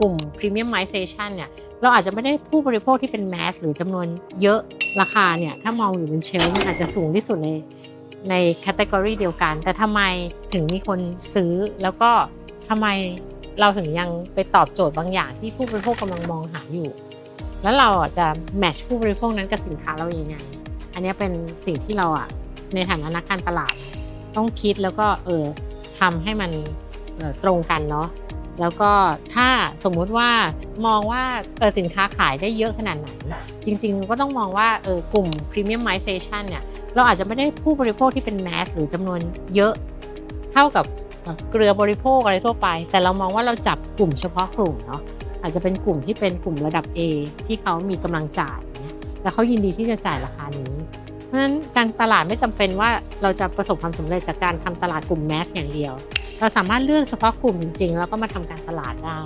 กลุ่ม premiumization เนี่ยเราอาจจะไม่ได้ผู้บริโภคที่เป็นแมสหรือจำนวนเยอะราคาเนี่ยถ้ามองอยู่บนเชลฟ์มันอาจจะสูงที่สุดในในแคตตากรีเดียวกัน แต่ทำไมถึงมีคนซื้อแล้วก็ทำไมเราถึงยังไปตอบโจทย์บางอย่างที่ผู้บริโภคกำลังมองหาอยู่ แล้วเราอะจะแมทช์ผู้บริโภคนั้นกับสินค้าเรายังไงอันนี้เป็นสิ่งที่เราอะในฐานะนักการตลาด ต้องคิดแล้วก็เออทำให้มันออตรงกันเนาะ แล้วก็ถ้าสมมุติว่ามองว่าเออสินค้าขายได้เยอะขนาดไหน จริงๆก็ต้องมองว่าเออกลุ่ม premiumization เนี่ยเราอาจจะไม่ได้ผู้บริโภคที่เป็นแมสหรือจำนวนเยอะเท่ากับเกลือบริโภคอะไรทั่วไป แต่เรามองว่าเราจับกลุ่มเฉพาะกลุ่มเนาะอาจจะเป็นกลุ่มที่เป็นกลุ่มระดับ A ที่เขามีกำลังจ่ายเนี่ยแล้วเขายินดีที่จะจ่ายราคานี้ ราะฉะนั้นการตลาดไม่จำเป็นว่าเราจะประสบความสำเร็จจากการทำตลาดกลุ่มแมสอย่างเดียว เราสามารถเลือกเฉพาะกลุ่มจริงๆ แล้วก็มาทำการตลาดได้